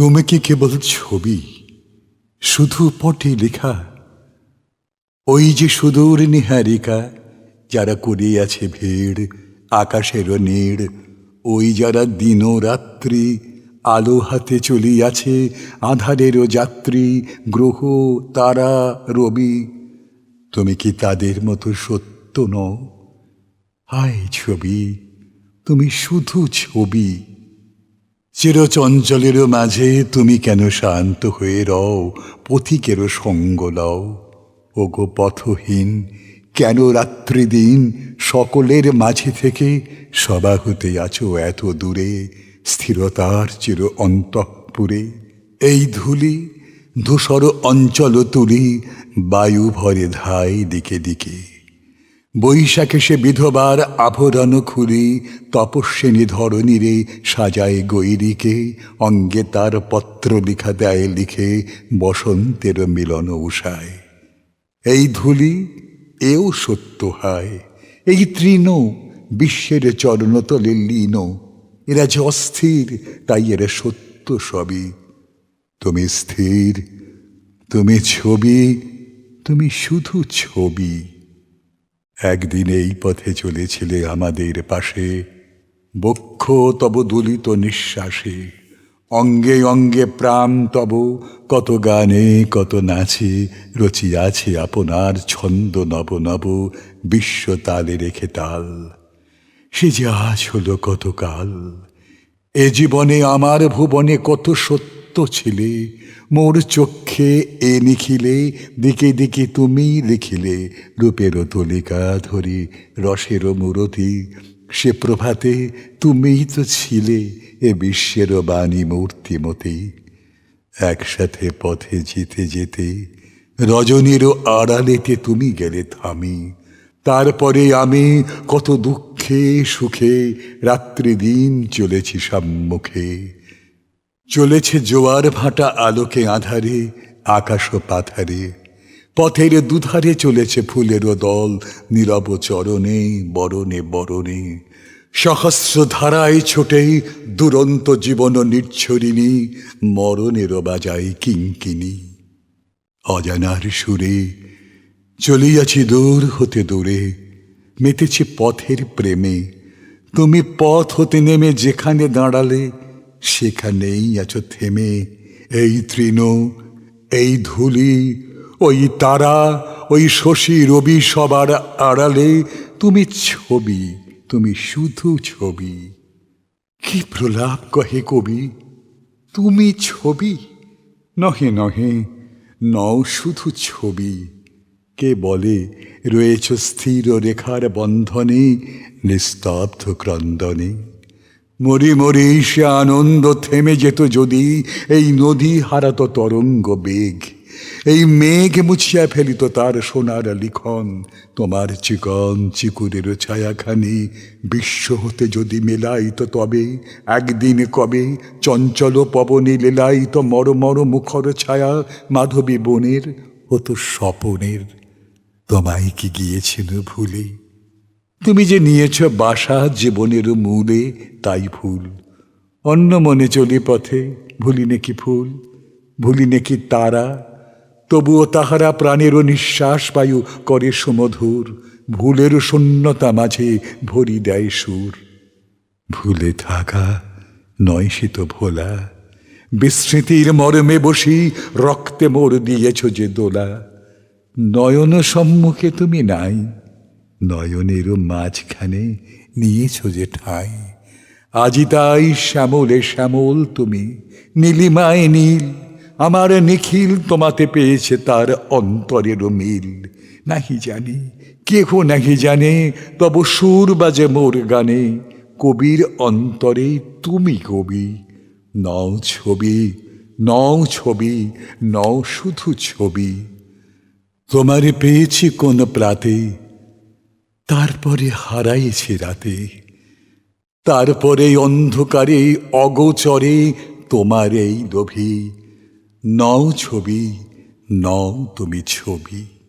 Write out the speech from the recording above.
তুমি কি কেবল ছবি, শুধু পটে লেখা। ওই যে সুদূর নিহারিকা, যারা করিয়াছে ভিড়, আকাশের নীড়, ওই যারা দিন রাত্রি আলো হাতে চলিয়াছে আধারেরও যাত্রী, গ্রহ, তারা, রবি, তুমি কি তাদের মতো সত্য নও? হায় ছবি, তুমি শুধু ছবি। চিরচঞ্চলেরও মাঝে তুমি কেন শান্ত হয়ে রও? পথিকেরও সঙ্গ লও। ওগো পথহীন, কেন রাত্রি দিন সকলের মাঝে থেকে সবা হতে আছো এত দূরে? স্থিরতার চির অন্তঃপুরে। এই ধুলি, ধূসর অঞ্চল তুলি, বায়ু ভরে ধাই দিকে দিকে। বৈশাখে সে বিধবার আভরণ খুলি তপস্বিনী ধরণীরে সাজায় গৈরিকে, অঙ্গে তার পত্র লিখা দেয় লিখে বসন্তের মিলন উষায়। এই ধুলি এও সত্য হয়, এই তৃণ বিশ্বের চরণতলে লীন, এরা যে অস্থির, তাই এরা সত্য সবই। তুমি স্থির, তুমি ছবি, তুমি শুধু ছবি। একদিন এই পথে চলেছিলে আমাদের পাশে। বক্ষ তব দুলিত নিঃশ্বাসে, অঙ্গে অঙ্গে প্রাণ তব, কত গানে কত নাচে, রচিয়াছে আপনার ছন্দ নব নব, বিশ্ব তালে রেখে তাল। সে যে আজ হলো কতকাল, এ জীবনে আমার ভুবনে কত সত্য ছিলে মোর চক্ষে এ নিখিলে, দিকে দিকে তুমি লিখিলে রূপের তলিকা ধরি, রসের মূরতি। সে প্রভাতে তুমিই তো ছিলে, এ বিশ্বের বাণী মূর্তিমতি একসাথে পথে যেতে যেতে রজনীরও আড়ালেতে তুমি গেলে থামি। তারপরে আমি কত দুঃখে সুখে রাত্রি দিন চলেছি সম্মুখে। চলেছে জোয়ার ভাটা আলোকে আধারে, আকাশ পাথারে। পথের দুধারে চলেছে ফুলেরও দল, নীরব চরণে, বরণে বরণে। সহস্র ধারায় ছোটেই দুরন্ত জীবন নির্ছরিণী মরণেরও বাজাই কিঙ্কিনী অজানার সুরে, চলিয়াছি দূর হতে দূরে, মেতেছি পথের প্রেমে। তুমি পথ হতে নেমে যেখানে দাঁড়ালে সেখানেই আছো থেমে। এই তৃণ, এই ধুলি, ওই তারা, ওই শশী রবি সবার আড়ালে। তুমি ছবি, তুমি শুধু ছবি। কি প্রলাপ কহে কবি? তুমি ছবি? নহে নহে, নও শুধু ছবি। কে বলে? রয়েছ স্থির রেখার বন্ধনে, নিস্তব্ধ ক্রন্দনে। মরি মরি সে আনন্দ থেমে যেত যদি এই নদী হারাত তরঙ্গ বেগ। এই মেঘ মুছিয়া ফেলিত তার সোনার লিখন। তোমার চিকন চিকুরের ছায়াখানি বিশ্ব হতে যদি মেলাইত তবে, একদিন কবে চঞ্চল পবনে লেলাইত মর মর মুখর ছায়া মাধবী বনের হতো স্বপনের। তোমায় কি গিয়েছিল ভুলে? তুমি যে নিয়েছ বাসা জীবনের মূলে তাই ভুল অন্য মনে চলি পথে ভুলি নাকি ফুল ভুলি নাকি তারা? তবুও তাহারা প্রাণেরও নিঃশ্বাস বায়ু করে সুমধুর, ভুলের শূন্যতা মাঝে ভরি দেয় সুর। ভুলে থাকা নয় সে তো ভোলা, বিস্মৃতির মরমে বসি রক্তে মোর দিয়েছ যে দোলা। নয়ন সম্মুখে তুমি নাই নয়নেরও মাঝখানে নিয়েছ যে ঠাঁই। আজি তাই শ্যামলে শ্যামল তুমি, নীলিমায় নীল, আমার নিখিল তোমাতে পেয়েছে তার অন্তরেরও মিল। নাহি জানি, কেহ নাহি জানে, তব সুর বাজে মোর গানে, কবির অন্তরে তুমি কবি। নও ছবি নও ছবি, নও শুধু ছবি। তোমারে পেয়েছি কোন প্রাতে তারপরে হারাইছে রাতে। তারপরে অন্ধকারে অগোচরে তোমার এই লোভী। নও ছবি নও তুমি ছবি।